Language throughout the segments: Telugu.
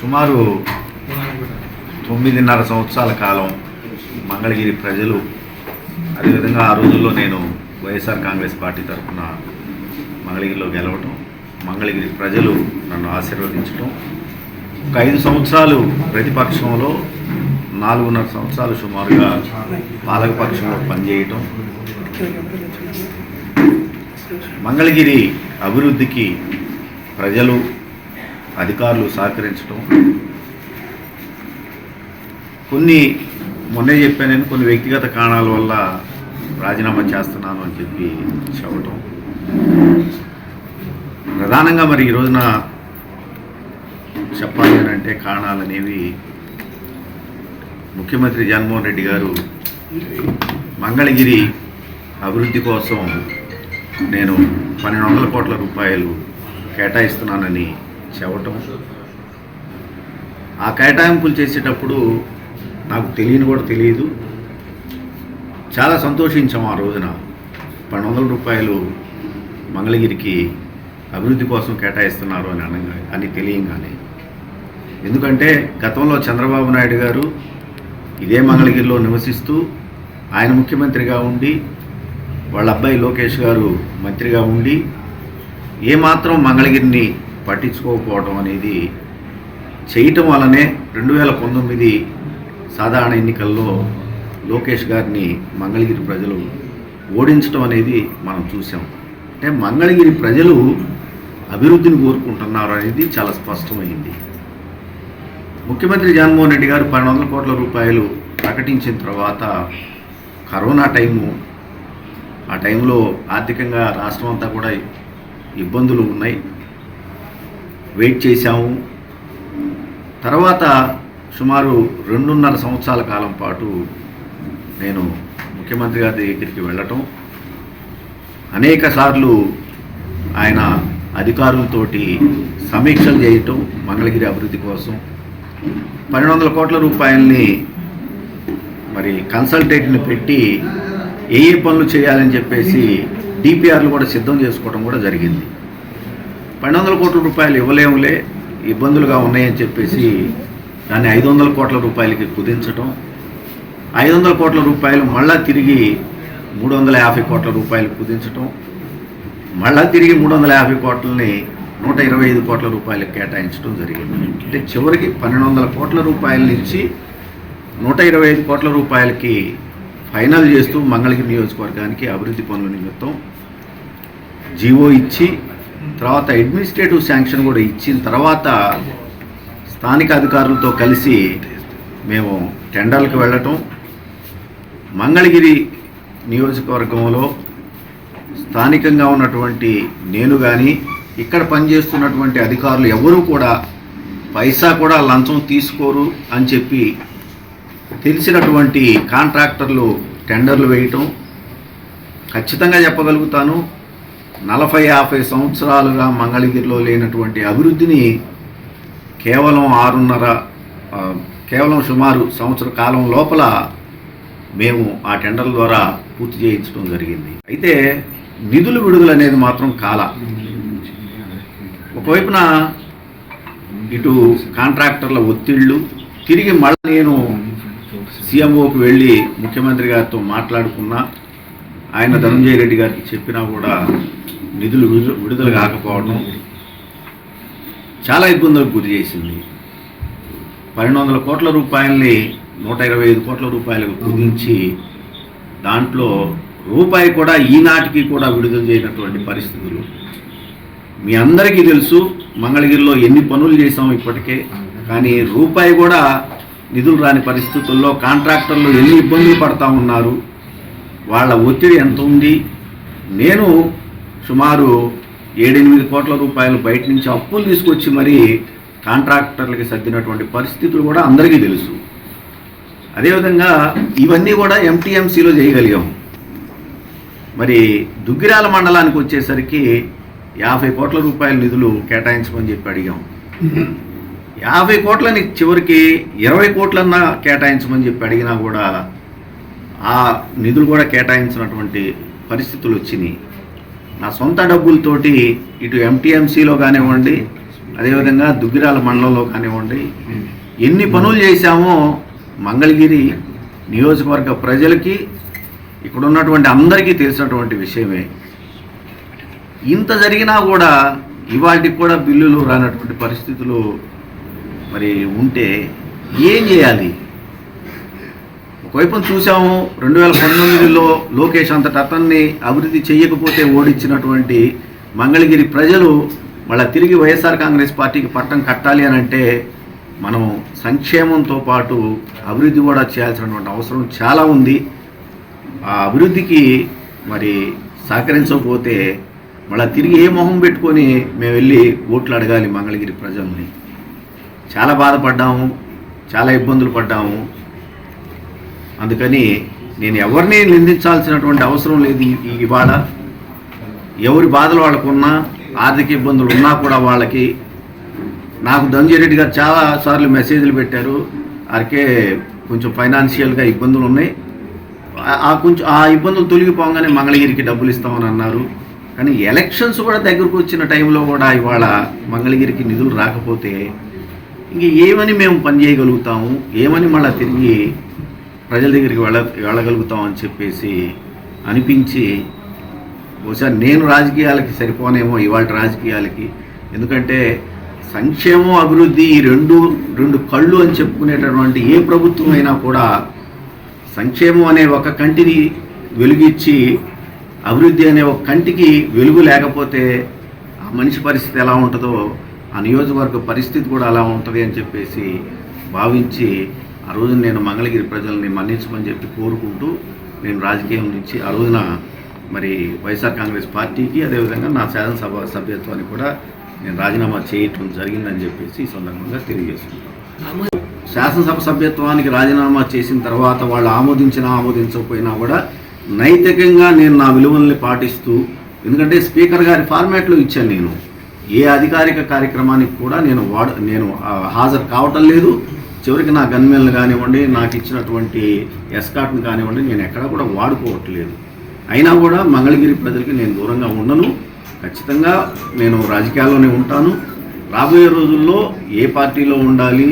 సుమారు తొమ్మిదిన్నర సంవత్సరాల కాలం మంగళగిరి ప్రజలు అదేవిధంగా ఆ రోజుల్లో నేను వైఎస్ఆర్ కాంగ్రెస్ పార్టీ తరఫున మంగళగిరిలో గెలవటం మంగళగిరి ప్రజలు నన్ను ఆశీర్వదించటం ఒక ఐదు సంవత్సరాలు ప్రతిపక్షంలో నాలుగున్నర సంవత్సరాలు సుమారుగా పాలకపక్షంలో పనిచేయటం. మంగళగిరి అభివృద్ధికి ప్రజలు అధికారులు సహకరించడం కొన్ని మొన్నే చెప్పాను నేను కొన్ని వ్యక్తిగత కారణాల వల్ల రాజీనామా చేస్తున్నాను అని చెప్పి చెప్పటం. ప్రధానంగా మరి ఈ రోజున చెప్పాలి అని అంటే కారణాలు అనేవి ముఖ్యమంత్రి జగన్మోహన్ రెడ్డి గారు మంగళగిరి అభివృద్ధి కోసం నేను పన్నెండు వందల కోట్ల రూపాయలు కేటాయిస్తున్నానని చెప్పటం ఆ కేటాయింపులు చేసేటప్పుడు నాకు తెలియని కూడా తెలియదు. చాలా సంతోషించాం ఆ రోజున. పన్నెండు వందల రూపాయలు మంగళగిరికి అభివృద్ధి కోసం కేటాయిస్తున్నారు అని అనగా అని తెలియంగానే. ఎందుకంటే గతంలో చంద్రబాబు నాయుడు గారు ఇదే మంగళగిరిలో నివసిస్తూ ఆయన ముఖ్యమంత్రిగా ఉండి వాళ్ళ అబ్బాయి లోకేష్ గారు మంత్రిగా ఉండి ఏమాత్రం మంగళగిరిని పట్టించుకోకపోవడం అనేది చేయటం వల్లనే రెండు వేల పంతొమ్మిది సాధారణ ఎన్నికల్లో లోకేష్ గారిని మంగళగిరి ప్రజలు ఓడించడం అనేది మనం చూసాం అంటే మంగళగిరి ప్రజలు అభివృద్ధిని కోరుకుంటున్నారు అనేది చాలా స్పష్టమైంది. ముఖ్యమంత్రి జగన్మోహన్ రెడ్డి గారు పన్నెండు వందల కోట్ల రూపాయలు ప్రకటించిన తర్వాత కరోనా టైము ఆ టైంలో ఆర్థికంగా రాష్ట్రం అంతా కూడా ఇబ్బందులు ఉన్నాయి. వెయిట్ చేశాము. తర్వాత సుమారు రెండున్నర సంవత్సరాల కాలం పాటు నేను ముఖ్యమంత్రి గారి దగ్గరికి వెళ్ళటం. అనేక సార్లు ఆయన అధికారులతోటి సమీక్షలు చేయటం మంగళగిరి అభివృద్ధి కోసం. పన్నెండు వందల కోట్ల రూపాయలని మరి కన్సల్టేట్ని పెట్టి ఏ ఏ పనులు చేయాలని చెప్పేసి డిపిఆర్లు కూడా సిద్ధం చేసుకోవడం కూడా జరిగింది. పన్నెండు వందల కోట్ల రూపాయలు ఇవ్వలేములే ఇబ్బందులుగా ఉన్నాయని చెప్పేసి దాన్ని ఐదు వందల కోట్ల రూపాయలకి కుదించటం ఐదు వందల కోట్ల రూపాయలు మళ్ళా తిరిగి మూడు వందల యాభై కోట్ల రూపాయలు కుదించటం మళ్ళా తిరిగి మూడు వందల యాభై కోట్లని నూట ఇరవై ఐదు కోట్ల రూపాయలకు కేటాయించడం జరిగింది. అంటే చివరికి పన్నెండు వందల కోట్ల రూపాయల నుంచి నూట ఇరవై ఐదు కోట్ల రూపాయలకి ఫైనల్ చేస్తూ మంగళగిరి నియోజకవర్గానికి అభివృద్ధి పనుల నిమిత్తం జీవో ఇచ్చి తర్వాత అడ్మినిస్ట్రేటివ్ శాంక్షన్ కూడా ఇచ్చిన తర్వాత స్థానిక అధికారులతో కలిసి మేము టెండర్లకు వెళ్ళటం. మంగళగిరి నియోజకవర్గంలో స్థానికంగా ఉన్నటువంటి నేను కానీ ఇక్కడ పనిచేస్తున్నటువంటి అధికారులు ఎవరూ కూడా పైసా కూడా లంచం తీసుకోరు అని చెప్పి తెలిసినటువంటి కాంట్రాక్టర్లు టెండర్లు వేయటం. ఖచ్చితంగా చెప్పగలుగుతాను. నలభై యాభై సంవత్సరాలుగా మంగళగిరిలో లేనటువంటి అభివృద్ధిని కేవలం ఆరున్నర కేవలం సుమారు సంవత్సర కాలం లోపల మేము ఆ టెండర్ల ద్వారా పూర్తి చేయించడం జరిగింది. అయితే నిధులు విడుదల అనేది మాత్రం కాల. ఒకవైపున ఇటు కాంట్రాక్టర్ల ఒత్తిళ్ళు తిరిగి మళ్ళీ నేను సీఎంఓకి వెళ్ళి ముఖ్యమంత్రి గారితో మాట్లాడుకున్నా ఆయన ధనంజయ రెడ్డి గారికి చెప్పినా కూడా నిధులు విడుదల విడుదల కాకపోవడం చాలా ఇబ్బందులకు గురి చేసింది. పన్నెండు వందల కోట్ల రూపాయల్ని నూట ఇరవై ఐదు కోట్ల రూపాయలకు కుదించి దాంట్లో రూపాయి కూడా ఈనాటికి కూడా విడుదల చేయనటువంటి పరిస్థితులు. మీ అందరికీ తెలుసు మంగళగిరిలో ఎన్ని పనులు చేసాం ఇప్పటికే. కానీ రూపాయి కూడా నిధులు రాని పరిస్థితుల్లో కాంట్రాక్టర్లు ఎన్ని ఇబ్బందులు పడతా ఉన్నారు. వాళ్ళ ఒత్తిడి ఎంత ఉంది? నేను సుమారు ఏడెనిమిది కోట్ల రూపాయలు బయట నుంచి అప్పులు తీసుకొచ్చి మరీ కాంట్రాక్టర్లకి సర్దినటువంటి పరిస్థితులు కూడా అందరికీ తెలుసు. అదేవిధంగా ఇవన్నీ కూడా ఎంటీఎంసీలో చేయగలిగాం. మరి దుగ్గిరాల మండలానికి వచ్చేసరికి యాభై కోట్ల రూపాయల నిధులు కేటాయించమని చెప్పి అడిగాం. యాభై కోట్లని చివరికి ఇరవై కోట్లన్నా కేటాయించమని చెప్పి అడిగినా కూడా ఆ నిధులు కూడా కేటాయించినటువంటి పరిస్థితులు వచ్చినాయి. నా సొంత డబ్బులతోటి ఇటు ఎంటీఎంసీలో కానివ్వండి అదేవిధంగా దుగ్గిరాల మండలంలో కానివ్వండి ఎన్ని పనులు చేశామో మంగళగిరి నియోజకవర్గ ప్రజలకి ఇక్కడ ఉన్నటువంటి అందరికీ తెలిసినటువంటి విషయమే. ఇంత జరిగినా కూడా ఇవాటికి కూడా బిల్లులు రానటువంటి పరిస్థితులు మరి ఉంటే ఏం చేయాలి? ఒకవైపు చూసాము రెండు వేల పంతొమ్మిదిలో లోకేష్ అంతట అతన్ని అభివృద్ధి చేయకపోతే ఓడించినటువంటి మంగళగిరి ప్రజలు మళ్ళీ తిరిగి వైఎస్ఆర్ కాంగ్రెస్ పార్టీకి పట్టం కట్టాలి అని అంటే మనం సంక్షేమంతో పాటు అభివృద్ధి కూడా చేయాల్సినటువంటి అవసరం చాలా ఉంది. ఆ అభివృద్ధికి మరి సహకరించకపోతే మళ్ళీ తిరిగి ఏ మొహం పెట్టుకొని మేము వెళ్ళి ఓట్లు అడగాలి మంగళగిరి ప్రజల్ని. చాలా బాధపడ్డాము చాలా ఇబ్బందులు పడ్డాము. అందుకని నేను ఎవరిని నిందించాల్సినటువంటి అవసరం లేదు ఇవాళ. ఎవరి బాధలు వాళ్ళకున్నా ఆర్థిక ఇబ్బందులు ఉన్నా కూడా వాళ్ళకి. నాకు ధనంజయరెడ్డి గారు చాలా సార్లు మెసేజ్లు పెట్టారు. అరికే కొంచెం ఫైనాన్షియల్గా ఇబ్బందులు ఉన్నాయి. ఆ- ఆ కొంచెం ఆ ఇబ్బందులు తొలగిపోగానే మంగళగిరికి డబ్బులు ఇస్తామని అన్నారు. కానీ ఎలక్షన్స్ కూడా దగ్గరకు వచ్చిన టైంలో కూడా ఇవాళ మంగళగిరికి నిధులు రాకపోతే ఇంక ఏమని మేము పని చేయగలుగుతాము? ఏమని మళ్ళీ తిరిగి ప్రజల దగ్గరికి వెళ్ళ వెళ్ళగలుగుతాం అని చెప్పేసి అనిపించి బహుశా నేను రాజకీయాలకి సరిపోనేమో ఇవాళ రాజకీయాలకి. ఎందుకంటే సంక్షేమం అభివృద్ధి ఈ రెండు రెండు కళ్ళు అని చెప్పుకునేటటువంటి ఏ ప్రభుత్వం అయినా కూడా సంక్షేమం అనే ఒక కంటిని వెలుగిచ్చి అభివృద్ధి అనే ఒక కంటికి వెలుగు లేకపోతే ఆ మనిషి పరిస్థితి ఎలా ఉంటుందో ఆ నియోజకవర్గ పరిస్థితి కూడా అలా ఉంటుంది అని చెప్పేసి భావించి ఆ రోజున నేను మంగళగిరి ప్రజల్ని మన్నించమని చెప్పి కోరుకుంటూ నేను రాజకీయం నుంచి ఆ రోజున మరి వైఎస్ఆర్ కాంగ్రెస్ పార్టీకి అదేవిధంగా నా శాసనసభ సభ్యత్వాన్ని కూడా నేను రాజీనామా చేయటం జరిగిందని చెప్పేసి ఈ సందర్భంగా తెలియజేస్తున్నాను. శాసనసభ సభ్యత్వానికి రాజీనామా చేసిన తర్వాత వాళ్ళు ఆమోదించినా ఆమోదించకపోయినా కూడా నైతికంగా నేను నా విలువల్ని పాటిస్తూ ఎందుకంటే స్పీకర్ గారి ఫార్మాట్లో ఇచ్చాను నేను ఏ అధికారిక కార్యక్రమానికి కూడా నేను వాడ నేను హాజరు కావటం లేదు. చివరికి నా గన్మెన్లు కానివ్వండి నాకు ఇచ్చినటువంటి ఎస్కాట్ని కానివ్వండి నేను ఎక్కడా కూడా వాడుకోవట్లేదు. అయినా కూడా మంగళగిరి ప్రజలకి నేను దూరంగా ఉండను. ఖచ్చితంగా నేను రాజకీయాల్లోనే ఉంటాను. రాబోయే రోజుల్లో ఏ పార్టీలో ఉండాలి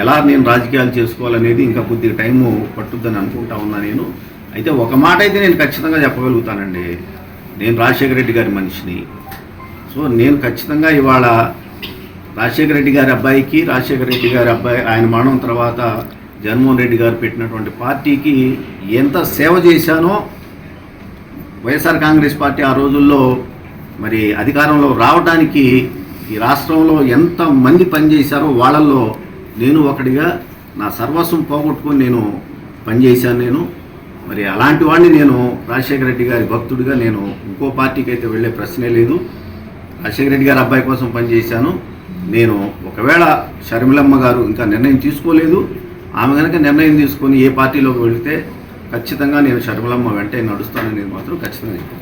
ఎలా నేను రాజకీయాలు చేసుకోవాలనేది ఇంకా కొద్దిగా టైము పట్టుద్దని అనుకుంటా ఉన్నా నేను. అయితే ఒక మాట అయితే నేను ఖచ్చితంగా చెప్పగలుగుతానండి. నేను రాజశేఖర రెడ్డి గారి మనిషిని. సో నేను ఖచ్చితంగా ఇవాళ రాజశేఖర రెడ్డి గారి అబ్బాయికి రాజశేఖర రెడ్డి గారి అబ్బాయి ఆయన మరణం తర్వాత జగన్మోహన్ రెడ్డి గారు పెట్టినటువంటి పార్టీకి ఎంత సేవ చేశానో వైఎస్ఆర్ కాంగ్రెస్ పార్టీ ఆ రోజుల్లో మరి అధికారంలో రావడానికి ఈ రాష్ట్రంలో ఎంత మంది పనిచేశారో వాళ్ళల్లో నేను ఒకటిగా నా సర్వస్వం పోగొట్టుకొని నేను పనిచేశాను నేను. మరి అలాంటి వాడిని నేను రాజశేఖర రెడ్డి గారి భక్తుడిగా నేను ఇంకో పార్టీకి అయితే వెళ్ళే ప్రశ్నే లేదు. రాజశేఖర రెడ్డి గారి అబ్బాయి కోసం పనిచేశాను. నేను ఒకవేళ షర్మిలమ్మ గారు ఇంకా నిర్ణయం తీసుకోలేదు ఆమె కనుక నిర్ణయం తీసుకొని ఏ పార్టీలోకి వెళితే ఖచ్చితంగా నేను షర్మిలమ్మ వెంటనే నడుస్తానని మాత్రం ఖచ్చితంగా